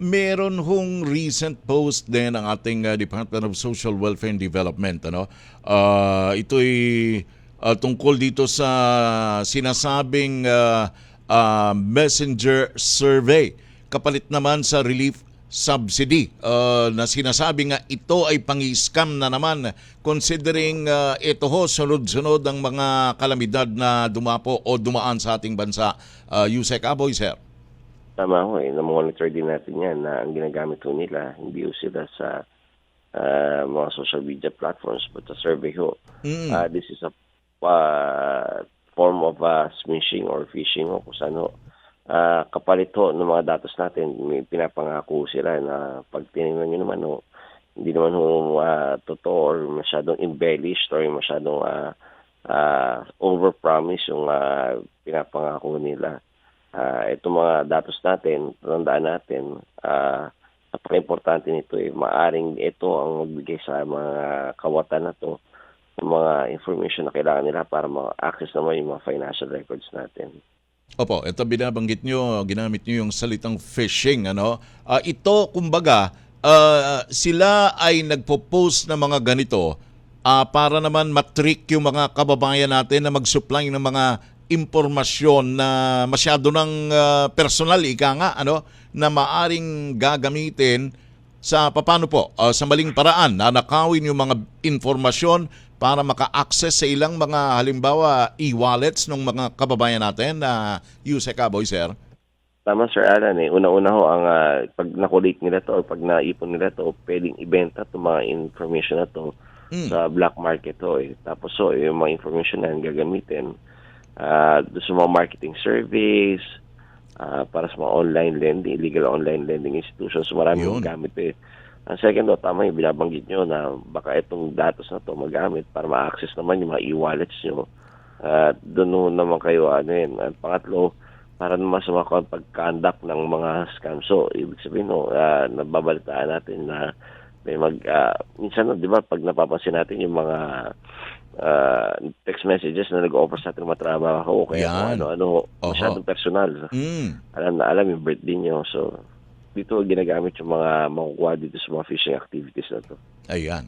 meron hong recent post din ang ating uh, Department of Social Welfare and Development ano Ah, ito'y ah, tungkol dito sa sinasabing ah, ah, messenger survey kapalit naman sa relief subsidy ah, na sinasabi nga ito ay pangi-scam na naman considering ah, ito ho sunod-sunod ang mga kalamidad na dumapo o dumaan sa ating bansa. Uh, Yusek Aboy, sir. Tama ho eh, na-monitor din natin yan na ang ginagamit ho nila, hindi ho sila sa ah, mga social media platforms but sa survey ho. Mm. Ah, this is a ah, form of ah, smishing or phishing ho kung saan ho. Ah, kapalit ho ng mga datos natin, may pinapangako sila na pag tinignan nyo naman ho, hindi naman ho ah, totoo or masyadong embellished or masyadong ah, ah, overpromise yung ah, pinapangako nila. Ah, itong mga datos natin, tandaan natin, ah, napaka-importante nito eh. Maaring ito ang magbigay sa mga kawatan na to ng mga information na kailangan nila para ma-access naman yung mga financial records natin. Opo, ito binabanggit nyo, ginamit nyo yung salitang phishing. Ano? Ah, ito, kumbaga, ah, sila ay nagpo-post ng mga ganito ah, para naman matrick yung mga kababayan natin na mag-supply ng mga impormasyon na masyado ng ah, personal, ika nga, ano, na maaring gagamitin sa paano po ah, sa maling paraan na nakawin yung mga informasyon para maka-access sa ilang mga halimbawa e-wallets ng mga kababayan natin na use Aboy sir. Tama Sir Alan eh. Una-una ho ang ah, pag nakulit nila to o pag naipon nila to, pwedeng ibenta itong mga information na to Mm. sa black market ho eh. Tapos so, yung mga information na gagamitin doon sa mga marketing surveys, ah, para sa mga online lending, illegal online lending institutions, marami Yun. yung gamit eh. Ang second ho, tama yung binabanggit nyo na baka itong datos na to magamit para ma-access naman yung mga e-wallets nyo. At doon naman kayo ano yun. At pangatlo, para naman sa mga pag-conduct ng mga scam. So, ibig sabihin, no, ah, nababalitaan natin na may mag, ah, minsan, no, di ba, pag napapansin natin yung mga ah, text messages na nag-offer sa atin ng mga trabaho, o kaya Yan. ano-ano, Oho. masyadong personal. Mm. Alam na alam yung birthday nyo. So, dito ginagamit yung mga makukuha dito sa mga phishing activities na to. Ayan.